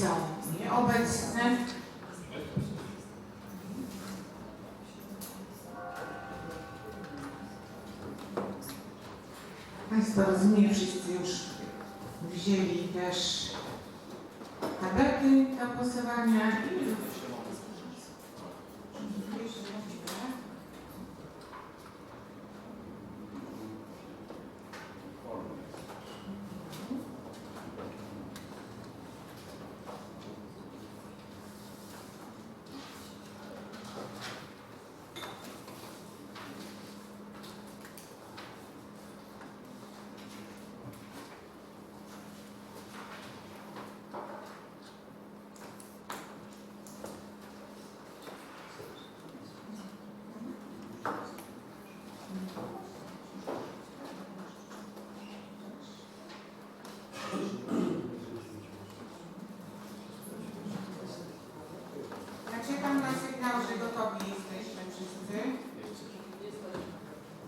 są nieobecne. Państwo rozumiem, wszyscy już wzięli też tabelki do głosowania i Ja czekam na że gotowi jesteśmy wszyscy.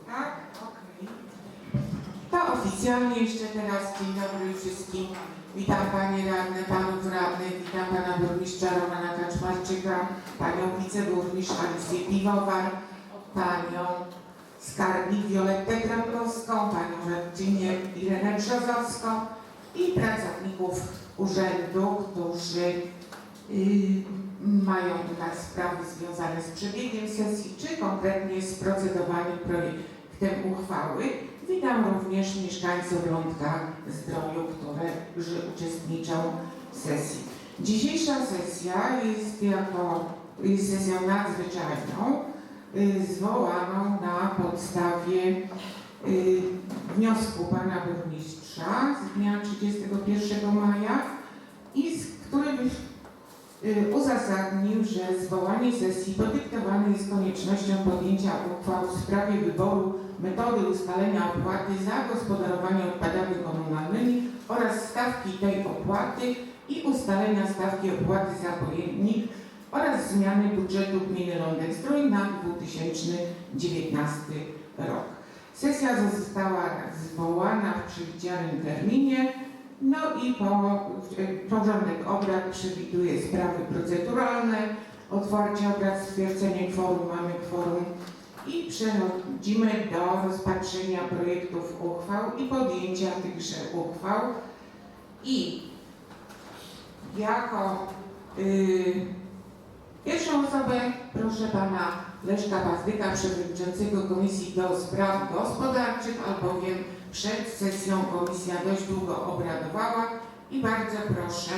Tak? Okej. To oficjalnie jeszcze teraz dzień dobry wszystkim. Witam Panie Radne, Panów Radnych, witam Pana Burmistrza Romana Kaczmarczyka, Panią Wiceburmistrz Alicję Piwowar, Panią Skarbnik Violettę Grabowską, Panią Radczynię Irenę Brzozowską i pracowników urzędu, którzy y, mają tutaj sprawy związane z przebiegiem sesji, czy konkretnie z procedowaniem projektem uchwały. Witam również mieszkańców Lądka Zdroju, którzy uczestniczą w sesji. Dzisiejsza sesja jest jako jest sesją nadzwyczajną, y, zwołaną na podstawie y, wniosku pana burmistrza z dnia 31 maja i z którym y, uzasadnił, że zwołanie sesji podyktowane jest koniecznością podjęcia uchwał w sprawie wyboru metody ustalenia opłaty za gospodarowanie odpadami komunalnymi oraz stawki tej opłaty i ustalenia stawki opłaty za pojemnik oraz zmiany budżetu gminy Lądek Zdrój na 2019 rok. Sesja została zwołana w przewidzianym terminie, no i po, w- porządek obrad przewiduje sprawy proceduralne, otwarcie obrad, stwierdzenie kworum, mamy kworum i przechodzimy do rozpatrzenia projektów uchwał i podjęcia tychże uchwał. I jako y, pierwszą osobę proszę pana Leszka Pazdyka, przewodniczącego Komisji do Spraw Gospodarczych, albowiem przed sesją komisja dość długo obradowała i bardzo proszę,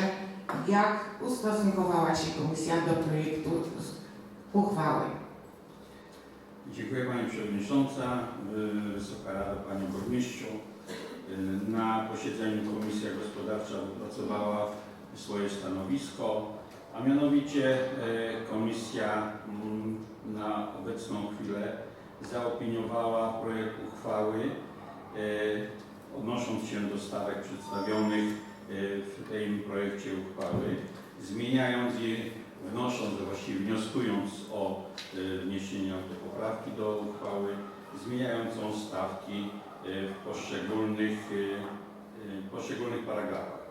jak ustosunkowała się komisja do projektu uchwały. Dziękuję Pani Przewodnicząca, y, Wysoka Rada, Panie Burmistrzu. Y, Na posiedzeniu Komisja Gospodarcza wypracowała swoje stanowisko, a mianowicie y, Komisja mm, na obecną chwilę zaopiniowała projekt uchwały odnosząc się do stawek przedstawionych y, w tym projekcie uchwały, zmieniając je, wnosząc, właściwie wnioskując o y, wniesienie autopoprawki do uchwały, zmieniającą stawki w poszczególnych, y, poszczególnych paragrafach.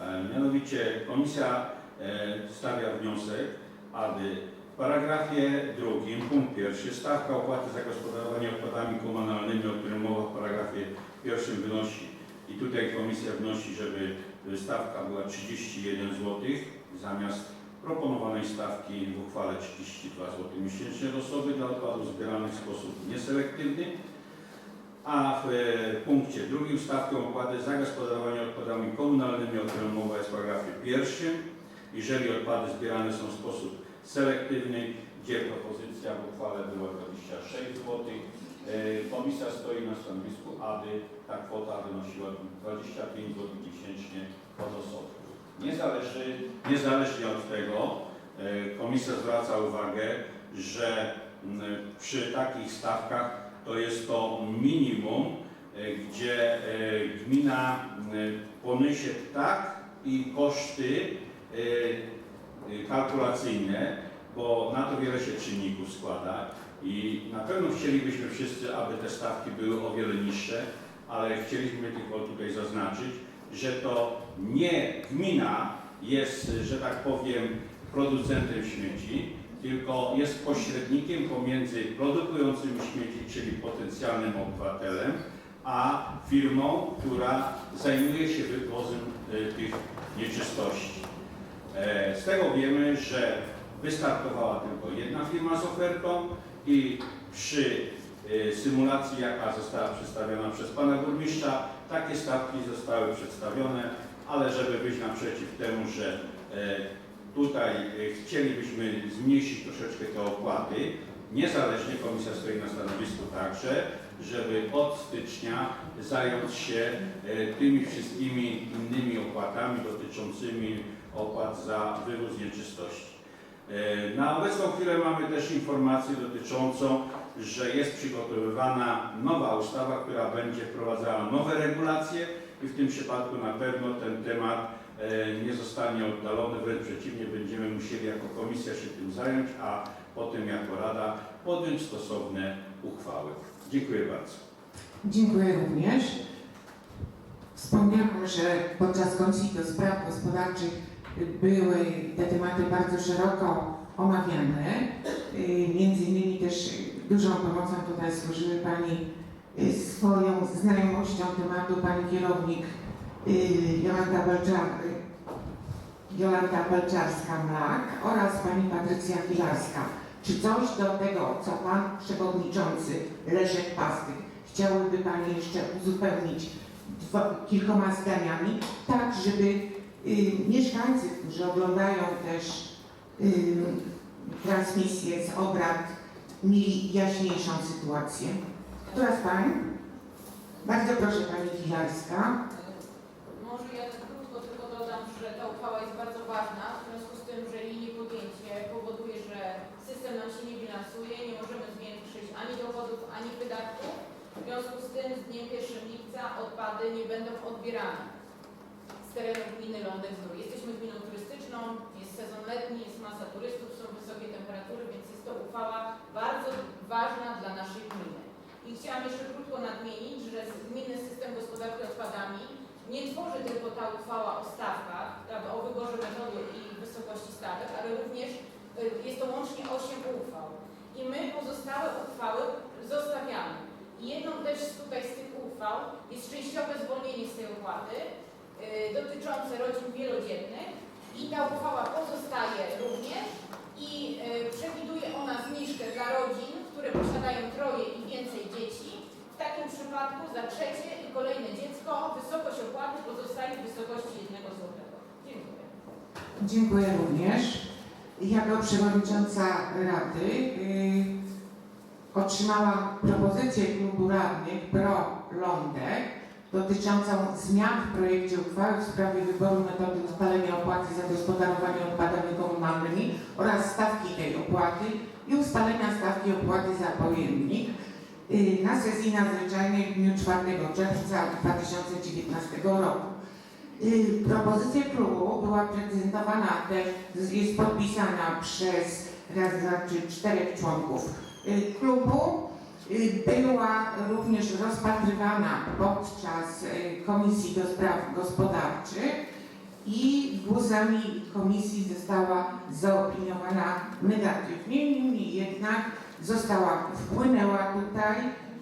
E, Mianowicie komisja e, stawia wniosek, aby w paragrafie drugim, punkt pierwszy, stawka opłaty za gospodarowanie odpadami komunalnymi, o którym mowa w paragrafie pierwszym wynosi i tutaj komisja wnosi, żeby stawka była 31 zł zamiast proponowanej stawki w uchwale 32 zł miesięcznie od osoby dla odpadów zbieranych w sposób nieselektywny, a w e, punkcie drugim stawkę opłaty za gospodarowanie odpadami komunalnymi, o którym mowa jest w paragrafie pierwszym, jeżeli odpady zbierane są w sposób selektywny, gdzie propozycja w uchwale była 26 zł. Komisja stoi na stanowisku, aby ta kwota wynosiła 25 zł miesięcznie od osoby. Niezależy, niezależnie od tego, e, komisja zwraca uwagę, że przy takich stawkach to jest to minimum, e, gdzie e, gmina poniesie tak i koszty kalkulacyjne, bo na to wiele się czynników składa i na pewno chcielibyśmy wszyscy, aby te stawki były o wiele niższe, ale chcieliśmy tylko tutaj zaznaczyć, że to nie gmina jest, że tak powiem, producentem śmieci, tylko jest pośrednikiem pomiędzy produkującym śmieci, czyli potencjalnym obywatelem, a firmą, która zajmuje się wywozem y, tych nieczystości. E, Z tego wiemy, że wystartowała tylko jedna firma z ofertą i przy e, symulacji, jaka została przedstawiona przez pana burmistrza, takie stawki zostały przedstawione, ale żeby wyjść naprzeciw temu, że e, tutaj chcielibyśmy zmniejszyć troszeczkę te opłaty, niezależnie komisja stoi na stanowisku także, żeby od stycznia zająć się tymi wszystkimi innymi opłatami dotyczącymi opłat za wywóz nieczystości. E, Na obecną chwilę mamy też informację dotyczącą, że jest przygotowywana nowa ustawa, która będzie wprowadzała nowe regulacje i w tym przypadku na pewno ten temat e, nie zostanie oddalony, wręcz przeciwnie, będziemy musieli jako komisja się tym zająć, a potem jako Rada podjąć stosowne uchwały. Dziękuję bardzo. Dziękuję również. Wspomniałam, że podczas Komisji do Spraw Gospodarczych były te tematy bardzo szeroko omawiane. Y, Między innymi też dużą pomocą tutaj służyły Pani y, swoją znajomością tematu, Pani kierownik y, Jolanta Belczar, Jolanta Belczarska-Mlak oraz Pani Patrycja Pilarska. Czy coś do tego, co Pan Przewodniczący Leszek Pastyk chciałyby Pani jeszcze uzupełnić kilkoma zdaniami, tak żeby mieszkańcy, którzy oglądają też y, transmisję z obrad, mieli jaśniejszą sytuację. Która z Pań? Bardzo proszę Pani Filarska. Może ja tak krótko tylko dodam, że ta uchwała jest bardzo ważna, w związku z tym, że jej niepodjęcie powoduje, że system nam się nie bilansuje, nie możemy zwiększyć ani dochodów, ani wydatków. W związku z tym z dniem 1 lipca odpady nie będą odbierane z terenów gminy Zdrój. Jesteśmy gminą turystyczną, jest sezon letni, jest masa turystów, są wysokie temperatury, więc jest to uchwała bardzo ważna dla naszej gminy. I chciałam jeszcze krótko nadmienić, że gminny system gospodarki odpadami nie tworzy tylko ta uchwała o stawkach, prawda, o wyborze metody i wysokości stawek, ale również y, jest to łącznie 8 uchwał. I my pozostałe uchwały zostawiamy. I jedną też tutaj z tych uchwał jest częściowe zwolnienie z tej opłaty dotyczące rodzin wielodzietnych i ta uchwała pozostaje również i y, przewiduje ona zniżkę dla rodzin, które posiadają troje i więcej dzieci. W takim przypadku za trzecie i kolejne dziecko wysokość opłaty pozostaje w wysokości 1 zł. Dziękuję. Dziękuję również. Jako przewodnicząca Rady y, otrzymałam propozycję klubu radnych Pro Lądek dotyczącą zmian w projekcie uchwały w sprawie wyboru metody ustalenia opłaty za gospodarowanie odpadami komunalnymi oraz stawki tej opłaty i ustalenia stawki opłaty za pojemnik y, na sesji nadzwyczajnej w dniu 4 czerwca 2019 roku. Y, Propozycja klubu była prezentowana też, jest podpisana przez raz, trzy, czterech członków y, klubu. Y, Była również rozpatrywana podczas y, Komisji do Spraw Gospodarczych i głosami komisji została zaopiniowana negatywnie, niemniej jednak została, wpłynęła tutaj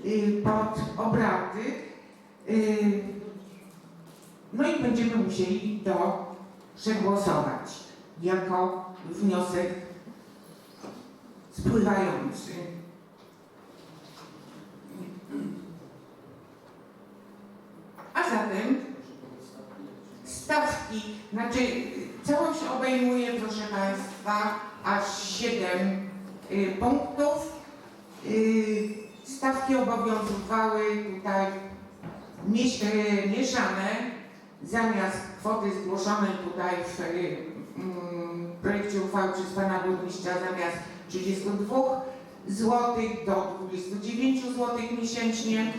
y, pod obrady. no i będziemy musieli to przegłosować jako wniosek spływający. Zatem stawki, znaczy całość obejmuje, proszę Państwa, aż 7 y, punktów. Y, stawki obowiązywały tutaj mieś, y, mieszane zamiast kwoty zgłoszonej tutaj w y, mm, projekcie uchwały przez Pana Burmistrza zamiast 32 zł do 29 zł miesięcznie,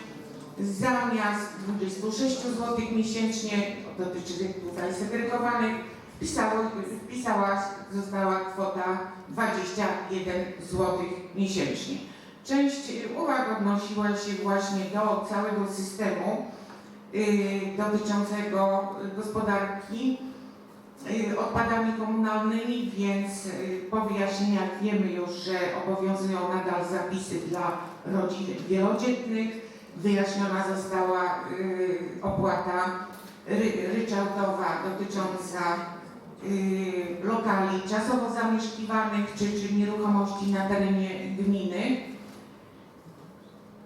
zamiast 26 zł miesięcznie, dotyczy tutaj segregowanych, wpisało, wpisała, została kwota 21 zł miesięcznie. Część y, uwag odnosiła się właśnie do całego systemu y, dotyczącego gospodarki y, odpadami komunalnymi, więc po wyjaśnieniach wiemy już, że obowiązują nadal zapisy dla rodzin wielodzietnych. Wyjaśniona została y, opłata ry, ryczałtowa dotycząca y, lokali czasowo zamieszkiwanych czy, czy nieruchomości na terenie gminy.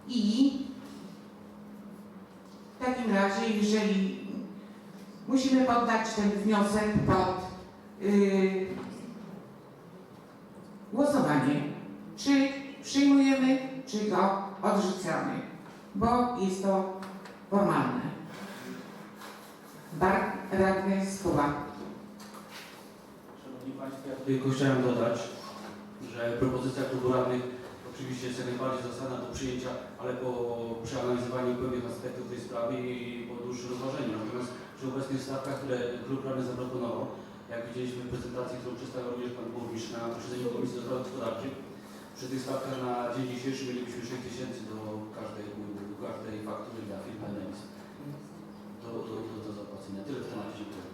I w takim razie, jeżeli musimy poddać ten wniosek pod y, głosowanie, czy przyjmujemy, czy go odrzucamy, bo jest to formalne. Bar radny Skuba. Szanowni Państwo, ja tylko chciałem dodać, że propozycja klubu radnych oczywiście jest jak najbardziej zasadna do przyjęcia, ale po przeanalizowaniu pewnych aspektów tej sprawy i po dłuższym rozważeniu. Natomiast przy obecnych stawkach, które klub radny zaproponował, jak widzieliśmy w prezentacji, którą przedstawiał również Pan Burmistrz na posiedzeniu Komisji do Spraw Gospodarczych, przy tych stawkach na dzień dzisiejszy mielibyśmy 6 tysięcy do każdej, do każdej faktury dla firmy Enemis. Do, do, do, do zapłacenia. Tyle w temacie. Dziękuję.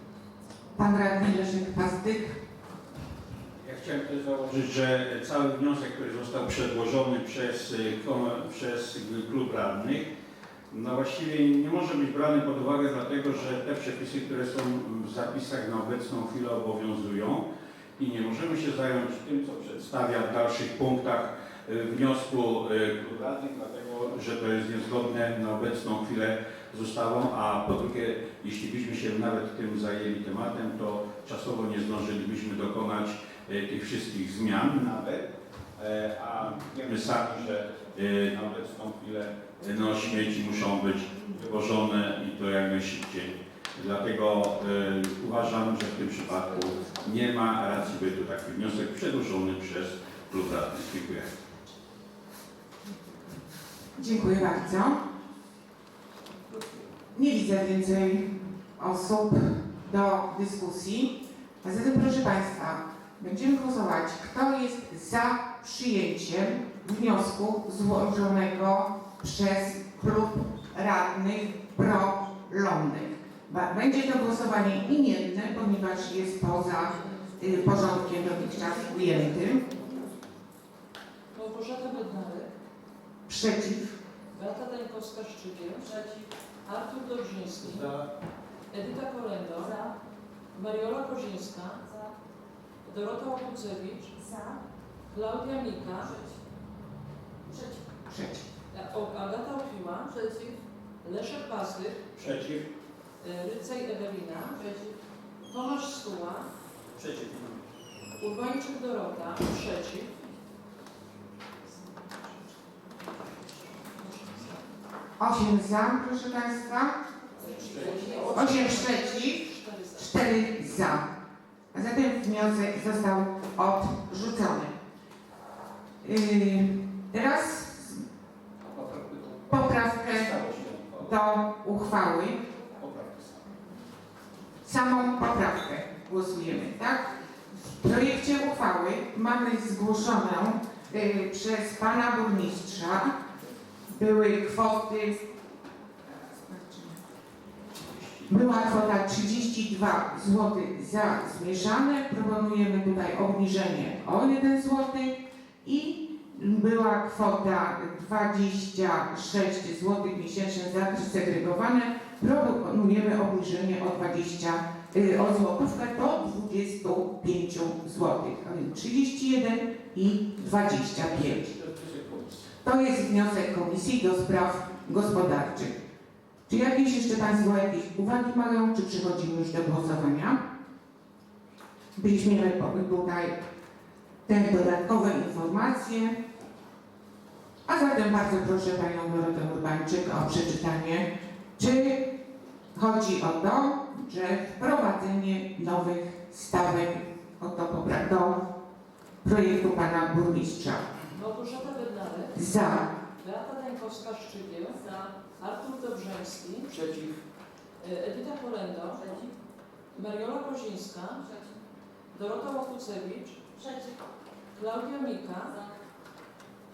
Pan radny Leszek Pastyk. Ja chciałem też założyć, że cały wniosek, który został przedłożony przez, kom- przez klub radnych, no właściwie nie może być brany pod uwagę, dlatego że te przepisy, które są w zapisach na obecną chwilę obowiązują i nie możemy się zająć tym, co przedstawia w dalszych punktach y, wniosku y, klub radnych, że to jest niezgodne na obecną chwilę z ustawą, a po drugie, jeśli byśmy się nawet tym zajęli tematem, to czasowo nie zdążylibyśmy dokonać e, tych wszystkich zmian nawet, e, a wiemy sami, że e, na obecną chwilę no, śmieci muszą być wywożone i to jak najszybciej. Dlatego uważam, że w tym przypadku nie ma racji bytu taki wniosek przedłożony przez klub. Dziękuję. Dziękuję bardzo. Nie widzę więcej osób do dyskusji. A zatem, proszę Państwa, będziemy głosować, kto jest za przyjęciem wniosku złożonego przez klub radnych pro-lądnych. Ba- Będzie to głosowanie imienne, ponieważ jest poza y, porządkiem dotychczas ujętym. Małgorzata Bednarek, Przeciw. Beata Dańkowska-Szczygiel, Artur Dobrzyński, Edyta Kolendo, Mariola Kozińska, Dorota Łapucewicz, Klaudia Mika, Przeciw. o- Agata Opiła, Leszek Pastyk, Przeciw? e, Rycej Ewelina, Tomasz Stuła, Przeciw. Urbańczyk Dorota, przeciw. Osiem za, proszę Państwa. Osiem przeciw. Cztery za. Cztery za. A zatem wniosek został odrzucony. Yy, teraz poprawkę do uchwały. Samą poprawkę głosujemy, tak? W projekcie uchwały mamy zgłoszoną yy, przez pana burmistrza były kwoty była kwota 32 zł za zmieszane. Proponujemy tutaj obniżenie o 1 zł i była kwota 26 zł miesięcznie za segregowane. Proponujemy obniżenie o 20 y, o złotówkę do 25 zł, a więc 31 i 25. To jest wniosek Komisji do Spraw Gospodarczych. Czy jakieś jeszcze Państwo jakieś uwagi mają, czy przechodzimy już do głosowania? Byliśmy tutaj te dodatkowe informacje. A zatem bardzo proszę Panią Dorotę Urbańczyk o przeczytanie, czy chodzi o to, że wprowadzenie nowych stawek popra- do projektu Pana Burmistrza. Małgorzata Bednarek, Za. Beata Dańkowska-Szczygiel, Artur Dobrzyński, Przeciw. e, Edyta Kolendo, Mariola Kozińska, Dorota Łapucewicz, Klaudia Mika,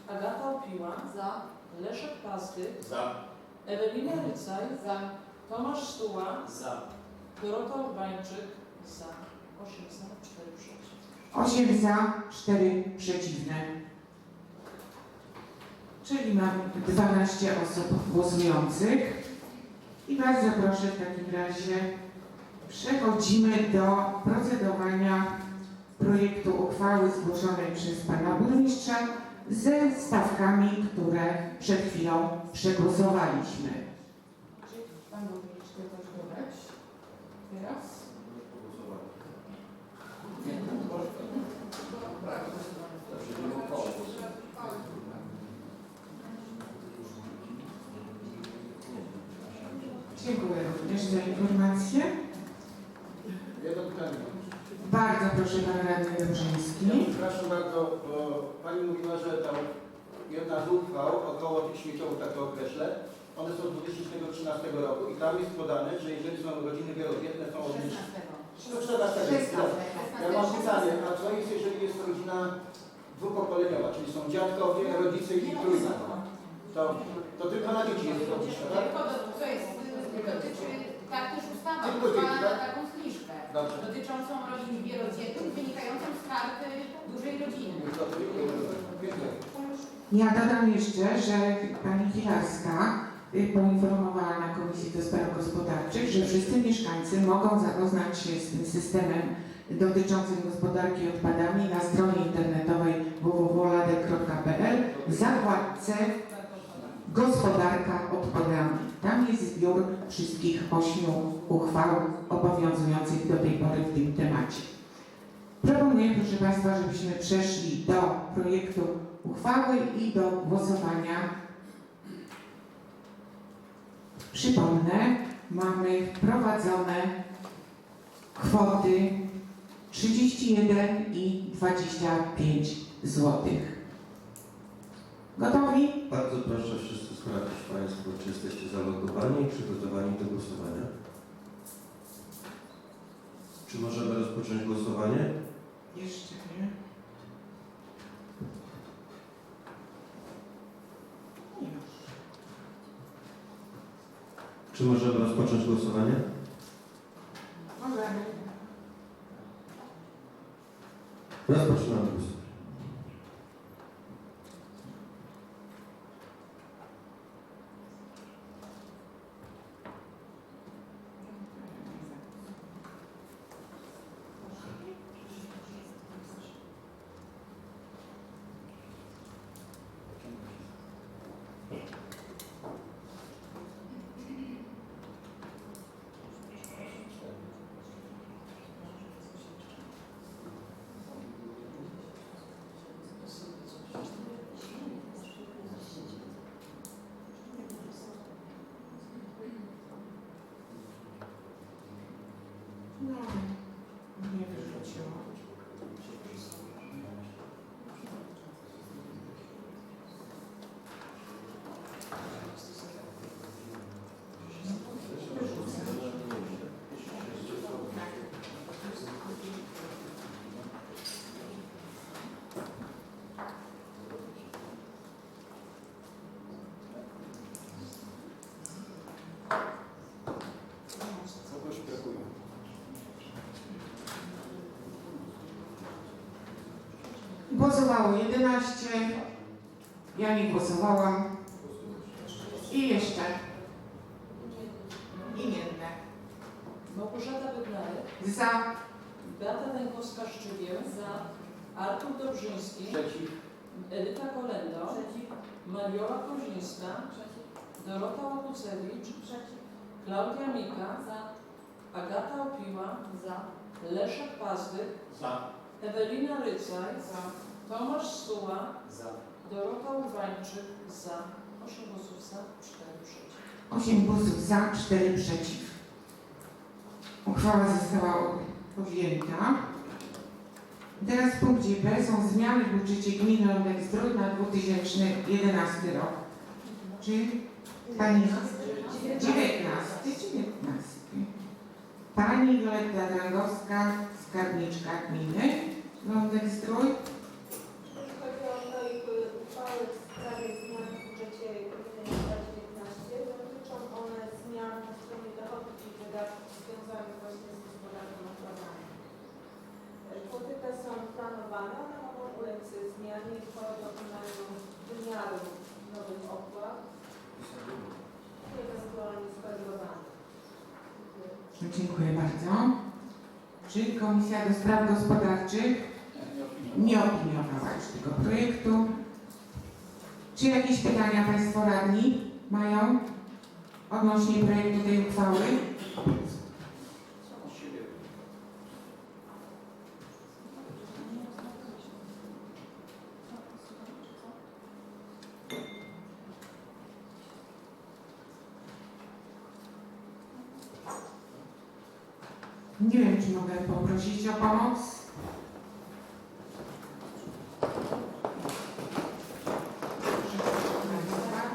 Agata Opiła, Za. Leszek Pazdyk, Za. Ewelina Rycaj, Za. Tomasz Stuła, Za. Dorota Urbańczyk, za. 8 za, 4 przeciw. 8 za, 4 przeciwne. Czyli mamy 12 osób głosujących. I bardzo proszę w takim razie przechodzimy do procedowania projektu uchwały zgłoszonej przez pana burmistrza ze stawkami, które przed chwilą przegłosowaliśmy. Czy pan burmistrz chce coś dodać? Teraz? Dziękuję również za informację. Jedno pytanie. Bardzo proszę pan radny Dobrzyński. Przepraszam bardzo, bo Pani mówiła, że tam jedna z uchwał około tych śmieciowych, tak to określę, one są z 2013 roku i tam jest podane, że jeżeli są rodziny wielodzietne, są obniżki. No 14. Ja mam pytanie, a co jest, jeżeli jest rodzina dwupokoleniowa, czyli są dziadkowie, rodzice i trójka? To, to tylko na dzieci jest obniżka, tak? Tylko co jest, dotyczy, tak też ustawa Tylko pozwala dzieci, na tak? taką zniżkę Dobrze. dotyczącą rodzin wielodzietnych wynikającą z karty dużej rodziny. Ja dodam jeszcze, że pani Kilarska y, poinformowała na Komisji do Spraw Gospodarczych, że wszyscy mieszkańcy mogą zapoznać się z tym systemem dotyczącym gospodarki odpadami na stronie internetowej www.lade.pl w zakładce Gospodarka odpadami. Tam jest zbiór wszystkich ośmiu uchwał obowiązujących do tej pory w tym temacie. Proponuję, proszę Państwa, żebyśmy przeszli do projektu uchwały i do głosowania. Przypomnę, mamy wprowadzone kwoty 31 i 25 złotych. Gotowi? Bardzo proszę wszyscy sprawdzić Państwo, czy jesteście zalogowani i przygotowani do głosowania. Czy możemy rozpocząć głosowanie? Jeszcze nie. Już. Czy możemy rozpocząć głosowanie? Możemy. Rozpoczynamy głosowanie. No, nie wyrzuciło. Kogoś brakuje. Głosowało 11. Ja nie głosowałam. I jeszcze. Imienne. Małgorzata Bednarek, Za. Beata Dękowska-Szczygieł, za. Artur Dobrzyński, Przeciw. Edyta Kolendo, Mariola Kozińska, Dorota Łapucewicz, Klaudia Mika, Agata Opiła, Leszek Pazdyk, Za. Ewelina Rycaj, Tomasz Stuła, Za. Dorota Urbańczyk, za. 8 głosów za, 4 przeciw. 8 głosów za, 4 przeciw. Uchwała została podjęta. Teraz w punkcie B są zmiany w budżecie gminy Lądek Zdrój na 2011 rok. Czy Pani 19, 19. Pani Wioletta Drangowska, skarbniczka gminy Lądek Zdrój. Dziękuję bardzo. Czy Komisja do Spraw Gospodarczych nie opiniowała już tego projektu? Czy jakieś pytania Państwo radni mają odnośnie projektu tej uchwały? Samo z siebie. Nie wiem, czy mogę poprosić o pomoc. Proszę Państwa,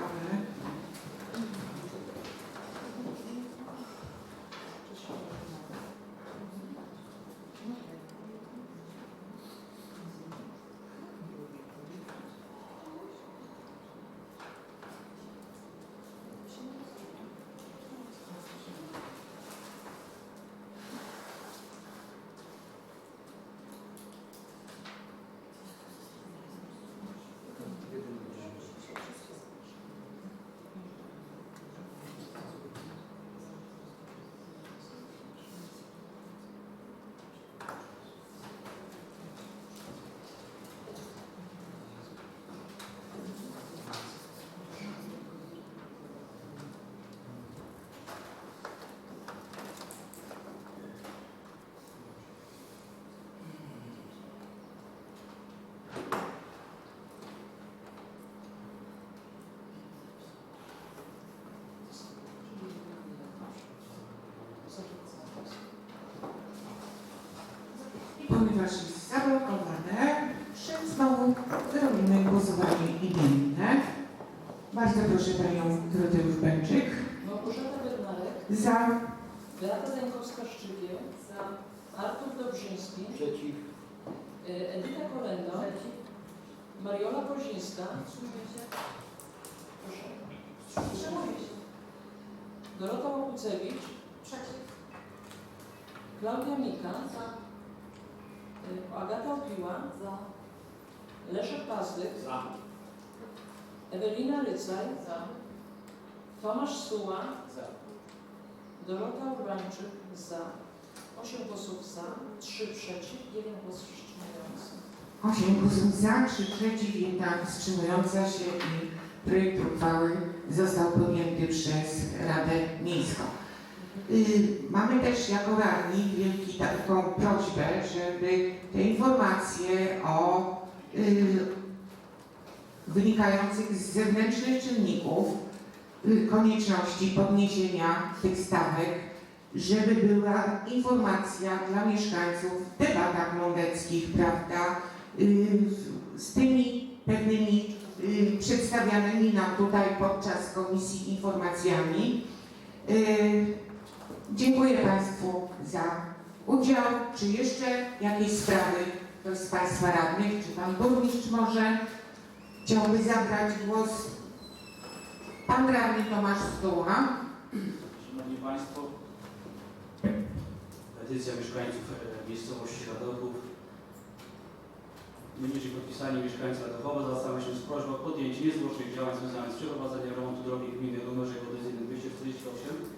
ale I ponieważ jest zablokowane, znowu wyrobimy głosowanie imienne. Bardzo proszę Panią Doroteusz Bęczyk. Małgorzata Bednarek, Za. Beata Zańkowska-Szczygieł, za. Artur Dobrzyński, Przeciw. y, Edyta Kolenda, Mariola Kozińska, proszę, wstrzymuję się. Dorota Łokucewicz, Klaudia Mika, y, Agata Opiła, Leszek Pazdyk, Ewelina Rycaj, Tomasz Suła, Dorota Urbańczyk za. 8 głosów za, 3 przeciw, 1 głos wstrzymujący. 8 głosów za, 3 przeciw, 1 wstrzymująca się i projekt uchwały został podjęty przez Radę Miejską. Y, mamy też jako radni wielki taką prośbę, żeby te informacje o y, wynikających z zewnętrznych czynników y, konieczności podniesienia tych stawek, żeby była informacja dla mieszkańców w debatach lądeckich, prawda, z tymi pewnymi przedstawianymi nam tutaj podczas komisji informacjami. Dziękuję Państwu za udział. Czy jeszcze jakieś sprawy ktoś z Państwa radnych, czy Pan Burmistrz może chciałby zabrać głos? Pan radny Tomasz Stuła. Szanowni Państwo, petycja mieszkańców e, miejscowości Radochów. Będziecie podpisani mieszkańcy Radochowa. Zwracamy się z prośbą o podjęcie niezwłocznych działań związanych z przeprowadzeniem remontu drogi gminy numerze geodezyjny 248.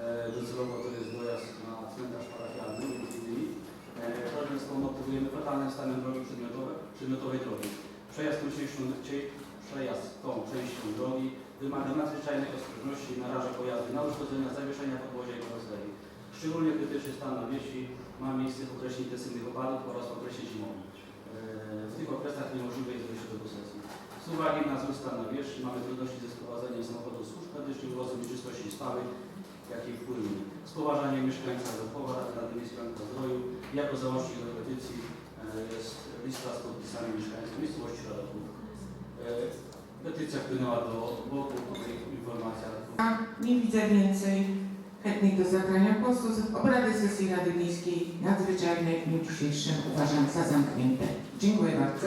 E, Docelowo to jest dojazd na cmentarz parafialny między innymi. E, Prośbę wspomotywujemy fatalnym stanem drogi przedmiotowe, przedmiotowej drogi. Przejazd tą przejazd tą częścią drogi wymaga nadzwyczajnej ostrożności i naraża pojazdy na uszkodzenia, zawieszenia podwozia i karoseri. Szczególnie krytyczny stan na wieści ma miejsce w okresie intensywnych opadów oraz w okresie zimowym. E, W tych okresach niemożliwe jest dojście do posesji. Z uwagi na zły stan na wierzchu mamy trudności ze sprowadzeniem samochodów z służb medycznych, wozem nieczystości stałych, jakiej wpłynie. Z poważaniem mieszkańca Zachowa Rady Miejskiej Zdroju jako załącznik do petycji e, jest lista z podpisami mieszkańców miejscowości Radoków. E, Petycja wpłynęła do boku, tutaj informacja nie widzę więcej chętnych do zabrania głosu. Obrady sesji Rady Miejskiej nadzwyczajnej w dniu dzisiejszym uważam za zamknięte. Dziękuję bardzo.